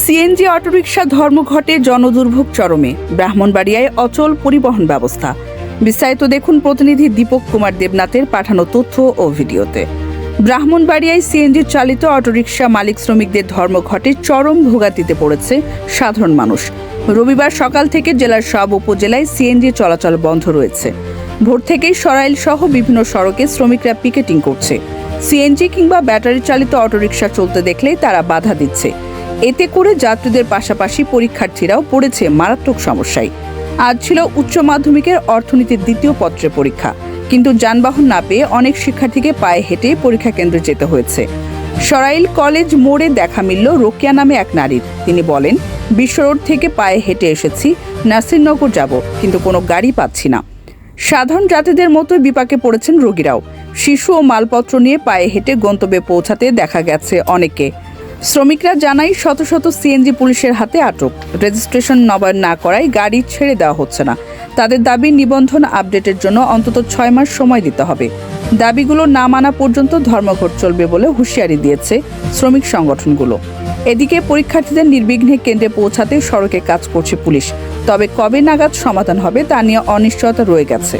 CNG autorickshaw ধর্মঘটে জনদুর্ভোগ চরমে। ব্রাহ্মণবাড়িয়ায় অচল পরিবহন ব্যবস্থা। বিস্তারিত দেখুন প্রতিনিধি দীপক কুমার দেবনাথের পাঠানো তথ্য ও ভিডিওতে। ব্রাহ্মণবাড়িয়ায় সিএনজি চালিত অটোরিকশা মালিক শ্রমিকদের ধর্মঘটে চরম ভোগাতিতে পড়েছে সাধারণ মানুষ। রবিবার সকাল থেকে জেলার সব উপজেলায় সিএনজি চলাচল বন্ধ রয়েছে। ভোর থেকেই সরাইল সহ বিভিন্ন সড়কে শ্রমিকরা পিকেটিং করছে। সিএনজি কিংবা ব্যাটারি চালিত অটোরিকশা চলতে দেখলেই তারা বাধা দিচ্ছে। এতে করে যাত্রীদের পাশাপাশি পরীক্ষার্থীরাও পড়েছে মারাত্মক সমস্যায়। আজ ছিল উচ্চ মাধ্যমিকের অর্থনীতির দ্বিতীয় পত্রের পরীক্ষা। কিন্তু যানবাহন না পেয়ে অনেক শিক্ষার্থীকে পায়ে হেঁটে পরীক্ষা কেন্দ্রে যেতে হয়েছে। সরাইল কলেজ মোড়ে দেখা মিলল রোকিয়া নামে এক নারীর। তিনি বলেন, বিশ্ব রোড থেকে পায়ে হেঁটে এসেছি, নাসিরনগর যাব, কিন্তু কোনো গাড়ি পাচ্ছি না। সাধারণ যাত্রীদের মতোই বিপাকে পড়েছেন রোগীরাও। শিশু ও মালপত্র নিয়ে পায়ে হেঁটে গন্তব্যে পৌঁছাতে দেখা গেছে অনেকে শ্রমিকরা জানাই শত শত সিএনজি পুলিশের হাতে আটক। রেজিস্ট্রেশন নবায়ন না করায় গাড়ি ছেড়ে দেওয়া হচ্ছে না। তাদের দাবি, নিবন্ধন আপডেটের জন্য অন্তত ছয় মাস সময় দিতে হবে। দাবিগুলো না মানা পর্যন্ত ধর্মঘট চলবে বলে হুঁশিয়ারি দিয়েছে শ্রমিক সংগঠনগুলো। এদিকে পরীক্ষার্থীদের নির্বিঘ্নে কেন্দ্রে পৌঁছাতে সড়কে কাজ করছে পুলিশ। তবে কবে নাগাদ সমাধান হবে তা নিয়ে অনিশ্চয়তা রয়ে গেছে।